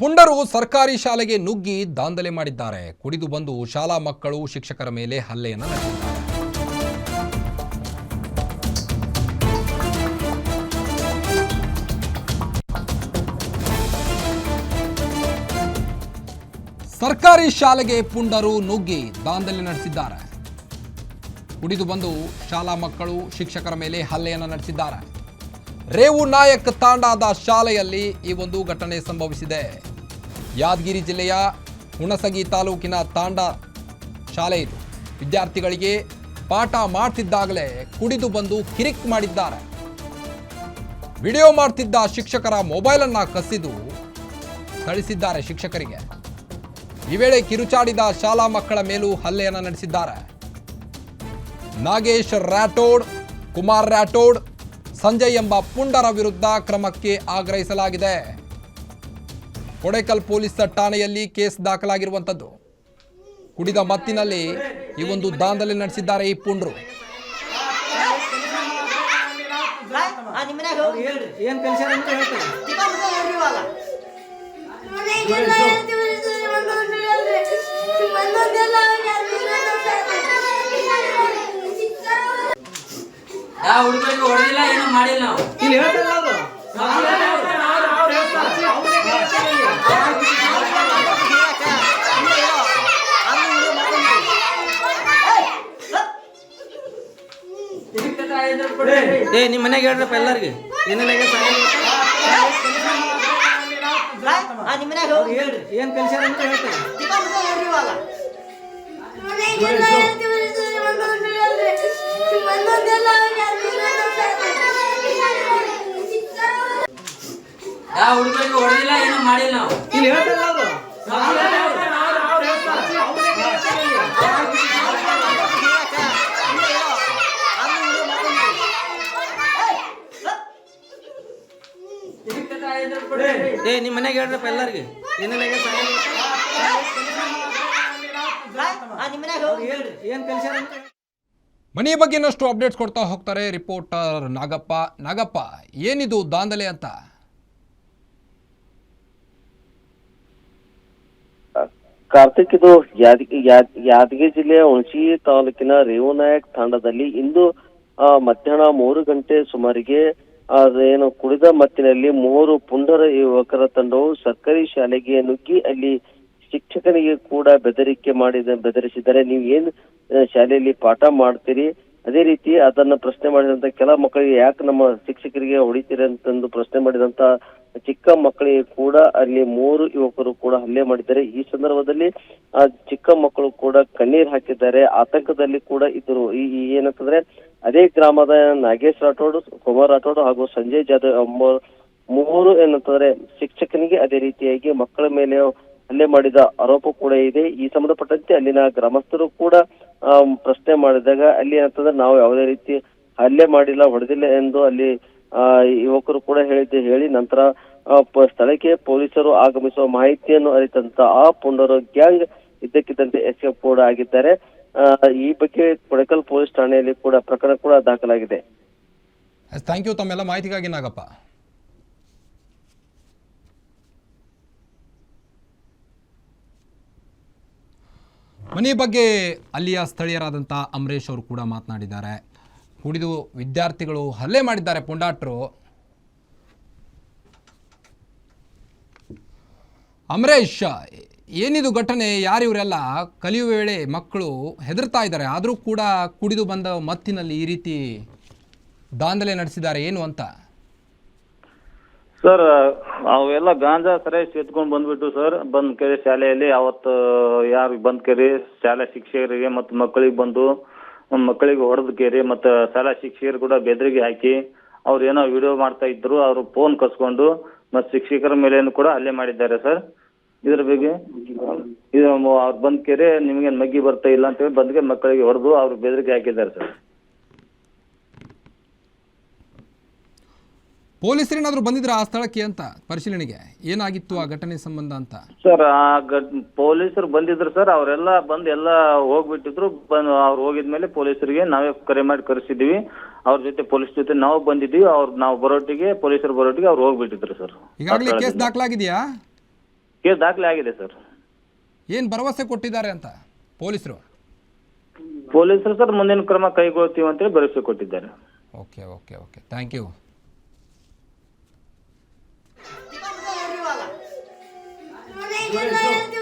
ಪುಂಡರು ಸರ್ಕಾರಿ ಶಾಲೆಗೆ ನುಗ್ಗಿ ದಾಂಧಲೆ ಮಾಡಿದ್ದಾರೆ. ಕುಡಿದು ಬಂದು ಶಾಲಾ ಮಕ್ಕಳು ಶಿಕ್ಷಕರ ಮೇಲೆ ಹಲ್ಲೆಯನ್ನು ನಡೆಸಿದ್ದಾರೆ. ಸರ್ಕಾರಿ ಶಾಲೆಗೆ ಪುಂಡರು ನುಗ್ಗಿ ದಾಂಧಲೆ ನಡೆಸಿದ್ದಾರೆ. ಕುಡಿದು ಬಂದು ಶಾಲಾ ಮಕ್ಕಳು ಶಿಕ್ಷಕರ ಮೇಲೆ ಹಲ್ಲೆಯನ್ನು ನಡೆಸಿದ್ದಾರೆ. ರೇವು ನಾಯಕ್ ತಾಂಡಾದ ಶಾಲೆಯಲ್ಲಿ ಈ ಒಂದು ಘಟನೆ ಸಂಭವಿಸಿದೆ. ಯಾದಗಿರಿ ಜಿಲ್ಲೆಯ ಹುಣಸಗಿ ತಾಲೂಕಿನ ತಾಂಡ ಶಾಲೆ ಇದು. ವಿದ್ಯಾರ್ಥಿಗಳಿಗೆ ಪಾಠ ಮಾಡ್ತಿದ್ದಾಗಲೇ ಕುಡಿದು ಬಂದು ಕಿರಿಕ್ ಮಾಡಿದ್ದಾರೆ. ವಿಡಿಯೋ ಮಾಡ್ತಿದ್ದ ಶಿಕ್ಷಕರ ಮೊಬೈಲನ್ನು ಕಸಿದು ಕಳಿಸಿದ್ದಾರೆ ಶಿಕ್ಷಕರಿಗೆ. ಈ ವೇಳೆ ಕಿರುಚಾಡಿದ ಶಾಲಾ ಮಕ್ಕಳ ಮೇಲೂ ಹಲ್ಲೆಯನ್ನು ನಡೆಸಿದ್ದಾರೆ. ನಾಗೇಶ್ ರಾಠೋಡ್, ಕುಮಾರ್ ರಾಠೋಡ್ ಸಂಜಯ್ ಎಂಬ ಪುಂಡರ ವಿರುದ್ಧ ಕ್ರಮಕ್ಕೆ ಆಗ್ರಹಿಸಲಾಗಿದೆ. ಕೊಡೇಕಲ್ ಪೊಲೀಸ್ ಠಾಣೆಯಲ್ಲಿ ಕೇಸ್ ದಾಖಲಾಗಿರುವಂಥದ್ದು. ಕುಡಿದ ಮತ್ತಿನಲ್ಲಿ ಈ ಒಂದು ದಾಂಧಲೆ ನಡೆಸಿದ್ದಾರೆ ಈ ಪುಂಡ್ರು. ಯಾವ ಹುಡುಗರಿಗೆ ಹೊಡೆದಿಲ್ಲ ಏನು ಮಾಡಿಲ್ಲ ನಾವು ಇಲ್ಲಿ ಹೇಳ್ತಾರಲ್ಲ ಅವರು ಏ ನಿಮ್ಮ ಮನೆಗೆ ಹೇಳ್ರಪ್ಪ ಎಲ್ಲರಿಗೆ. ಏನೆಲ್ಲ ಏನ್ ಕಲ್ಸ್ಯಾರ ಅಂತ ಹೇಳ್ತಾರೆ. ಹುಡುಗರಿಗೆ ಹೊಡೆದಿಲ್ಲ ಏನು ಮಾಡಿಲ್ಲ ನಾವು ಇಲ್ಲಿ ಹೇಳ್ತಾರಲ್ಲ ಅವರು. ಏ ನಿಮ್ಮ ಮನೆಗೆ ಹೇಳ್ರಪ್ಪ ಎಲ್ಲರಿಗೆ. ಏನೆಲ್ಲ ಏನ್ ಕಲ್ಸ್ಯಾರ? ಅಂತ ಹೇಳ್ತಾರೆ. ಮನೆಯ ಬಗ್ಗೆ ಇನ್ನಷ್ಟು ಅಪ್ಡೇಟ್ಸ್ ಕೊಡ್ತಾ ಹೋಗ್ತಾರೆ ರಿಪೋರ್ಟರ್ ನಾಗಪ್ಪ. ನಾಗಪ್ಪ ಏನಿದು ದಾಂಧಲೆ ಅಂತ? ಕಾರ್ತಿಕ್, ಇದು ಯಾದಗಿ, ಯಾದ್- ಯಾದಗಿರಿ ಜಿಲ್ಲೆಯ ಹುಣಸಿ ತಾಲೂಕಿನ ರೇವುನಾಯಕ್ ತಾಂಡದಲ್ಲಿ ಇಂದು ಮಧ್ಯಾಹ್ನ ಮೂರು ಗಂಟೆ ಸುಮಾರಿಗೆ ಏನು ಕುಡಿದ ಮತ್ತಿನಲ್ಲಿ ಮೂವರು ಪುಂಡರ ಯುವಕರ ತಂಡವು ಸರ್ಕಾರಿ ಶಾಲೆಗೆ ನುಗ್ಗಿ ಅಲ್ಲಿ ಶಿಕ್ಷಕನಿಗೆ ಕೂಡ ಬೆದರಿಕೆ ಮಾಡಿದ ಬೆದರಿಸಿದರೆ ನೀವು ಏನ್ ಶಾಲೆಯಲ್ಲಿ ಪಾಠ ಮಾಡ್ತೀರಿ? ಅದೇ ರೀತಿ ಅದನ್ನ ಪ್ರಶ್ನೆ ಮಾಡಿದಂತ ಕೆಲ ಮಕ್ಕಳಿಗೆ ಯಾಕೆ ನಮ್ಮ ಶಿಕ್ಷಕರಿಗೆ ಹೊಡಿತೀರಿ ಅಂತಂದು ಪ್ರಶ್ನೆ ಮಾಡಿದಂತ ಚಿಕ್ಕ ಮಕ್ಕಳಿಗೆ ಕೂಡ ಅಲ್ಲಿ ಮೂರು ಯುವಕರು ಕೂಡ ಹಲ್ಲೆ ಮಾಡಿದ್ದಾರೆ. ಈ ಸಂದರ್ಭದಲ್ಲಿ, ಆ ಚಿಕ್ಕ ಮಕ್ಕಳು ಕೂಡ ಕಣ್ಣೀರ್ ಹಾಕಿದ್ದಾರೆ. ಆತಂಕದಲ್ಲಿ ಕೂಡ ಇದ್ರು ಈ ಏನಂತಂದ್ರೆ, ಅದೇ ಗ್ರಾಮದ ನಾಗೇಶ್ ರಾಠೋಡ್, ಕುಮಾರ್ ರಾಠೋಡ್ ಹಾಗೂ ಸಂಜಯ್ ಜಾಧವ್ ಎಂಬ ಮೂವರು ಏನಂತಂದ್ರೆ, ಶಿಕ್ಷಕನಿಗೆ ಅದೇ ರೀತಿಯಾಗಿ ಮಕ್ಕಳ ಮೇಲೆ ಹಲ್ಲೆ ಮಾಡಿದ ಆರೋಪ ಕೂಡ ಇದೆ. ಈ ಸಂಬಂಧಪಟ್ಟಂತೆ ಅಲ್ಲಿನ ಗ್ರಾಮಸ್ಥರು ಕೂಡ ಪ್ರಶ್ನೆ ಮಾಡಿದಾಗ ಅಲ್ಲಿ ಏನಂತಂದ್ರೆ, ನಾವು ಯಾವುದೇ ರೀತಿ ಹಲ್ಲೆ ಮಾಡಿಲ್ಲ, ಹೊಡೆದಿಲ್ಲ ಎಂದು ಅಲ್ಲಿ ಯುವಕರು ಕೂಡ ಹೇಳಿದ್ದೆ ಹೇಳಿ ನಂತರ ಸ್ಥಳಕ್ಕೆ ಪೊಲೀಸರು ಆಗಮಿಸುವ ಮಾಹಿತಿಯನ್ನು ಅರಿತಂತ ಆ ಪುಂಡರು ಗ್ಯಾಂಗ್ ಇದ್ದಕ್ಕಿದ್ದಂತೆ ಎಸ್ಕೇಪ್ ಕೂಡ ಆಗಿದ್ದಾರೆ. ಆ, ಈ ಬಗ್ಗೆ ಕೊಡಕಲ್ ಪೊಲೀಸ್ ಠಾಣೆಯಲ್ಲಿ ಕೂಡ ಪ್ರಕರಣ ಕೂಡ ದಾಖಲಾಗಿದೆ. ಥ್ಯಾಂಕ್ ಯು ತಮ್ಮೆಲ್ಲ ಮಾಹಿತಿಗಾಗಿ ನಾಗಪ್ಪ. ಮನೆ ಬಗ್ಗೆ ಅಲ್ಲಿಯ ಸ್ಥಳೀಯರಾದಂಥ ಅಮರೇಶ್ ಅವರು ಕೂಡ ಮಾತನಾಡಿದ್ದಾರೆ. ಕುಡಿದು ವಿದ್ಯಾರ್ಥಿಗಳು ಹಲ್ಲೆ ಮಾಡಿದ್ದಾರೆ ಪುಂಡಾಟ್ರು. ಅಮರೇಶ್, ಏನಿದು ಘಟನೆ? ಯಾರು ಇವರೆಲ್ಲ ಕಲಿಯುವ ವೇಳೆ ಮಕ್ಕಳು ಹೆದರ್ತಾ ಇದ್ದಾರೆ. ಆದರೂ ಕೂಡ ಕುಡಿದು ಬಂದ ಮತ್ತಿನಲ್ಲಿ ಈ ರೀತಿ ದಾಂಧಲೆ ನಡೆಸಿದ್ದಾರೆ. ಏನು ಅಂತ? ಸರ್, ಅವೆಲ್ಲ ಗಾಂಜಾ ಸರಿ ಎತ್ಕೊಂಡು ಬಂದ್ಬಿಟ್ಟು ಸರ್, ಬಂದ್ ಕೇರಿ ಶಾಲೆಯಲ್ಲಿ. ಅವತ್ತು ಯಾರು ಬಂದ್ ಕೇರಿ, ಶಾಲೆ ಶಿಕ್ಷಕರಿಗೆ ಮತ್ತು ಮಕ್ಕಳಿಗೆ ಬಂದು ಮಕ್ಕಳಿಗೆ ಹೊಡೆದು ಕೇರಿ, ಮತ್ತು ಶಾಲಾ ಶಿಕ್ಷಕರು ಕೂಡ ಬೆದರಿಗೆ ಹಾಕಿ ಅವ್ರು ಏನೋ ವಿಡಿಯೋ ಮಾಡ್ತಾ ಇದ್ರು, ಅವರು ಫೋನ್ ಕಸ್ಕೊಂಡು ಮತ್ತು ಶಿಕ್ಷಕರ ಮೇಲೇನು ಕೂಡ ಹಲ್ಲೆ ಮಾಡಿದ್ದಾರೆ ಸರ್ ಇದ್ರ ಬಗ್ಗೆ ಇದು ಅವ್ರು ಬಂದ್ ಕೇರಿ ನಿಮಗೆ ಮಗ್ಗಿ ಬರ್ತಾ ಇಲ್ಲ ಅಂತೇಳಿ ಬಂದ್ಗೆ ಮಕ್ಕಳಿಗೆ ಹೊಡೆದು ಅವ್ರು ಬೆದರಿಕೆ ಹಾಕಿದ್ದಾರೆ ಸರ್ ಪೊಲೀಸರು ಏನಾದರೂ ಬಂದಿದ್ರ ಆ ಸ್ಥಳಕ್ಕೆ ಅಂತ ಪರಿಶೀಲನೆಗೆ? ಏನಾಗಿತ್ತು ಆ ಘಟನೆ ಸಂಬಂಧ ಅಂತ? ಸರ್ ಆ ಪೊಲೀಸರು ಬಂದಿದ್ರು ಸರ್ ಅವರೆಲ್ಲ ಬಂದು ಎಲ್ಲ ಹೋಗ್ಬಿಟ್ಟಿದ್ರು. ಬಂದು ಅವ್ರು ಹೋಗಿದ್ಮೇಲೆ ಪೊಲೀಸರಿಗೆ ನಾವೇ ಕರೆ ಮಾಡಿ ಕರೆಸಿದೀವಿ ಅವ್ರ ಜೊತೆ ಪೊಲೀಸ್ ಜೊತೆ ನಾವು ಬಂದಿದ್ವಿ ಅವ್ರು ನಾವು ಬರೋಟಿಗೆ ಪೊಲೀಸರು ಬರೋಟಿಗೆ ಅವ್ರು ಹೋಗ್ಬಿಟ್ಟಿದ್ರು ಸರ್. ಈಗಾಗಲೇ ಕೇಸ್ ದಾಖಲಾಗಿದೆಯಾ? ಕೇಸ್ ದಾಖಲೆ ಆಗಿದೆ ಸರ್. ಏನ್ ಭರವಸೆ ಕೊಟ್ಟಿದ್ದಾರೆ ಅಂತ ಪೊಲೀಸರು? ಪೊಲೀಸರು ಸರ್ ಮುಂದಿನ ಕ್ರಮ ಕೈಗೊಳ್ತೀವಿ ಅಂತೇಳಿ ಭರವಸೆ ಕೊಟ್ಟಿದ್ದಾರೆ. Okay okay okay. Thank you. Şöyle.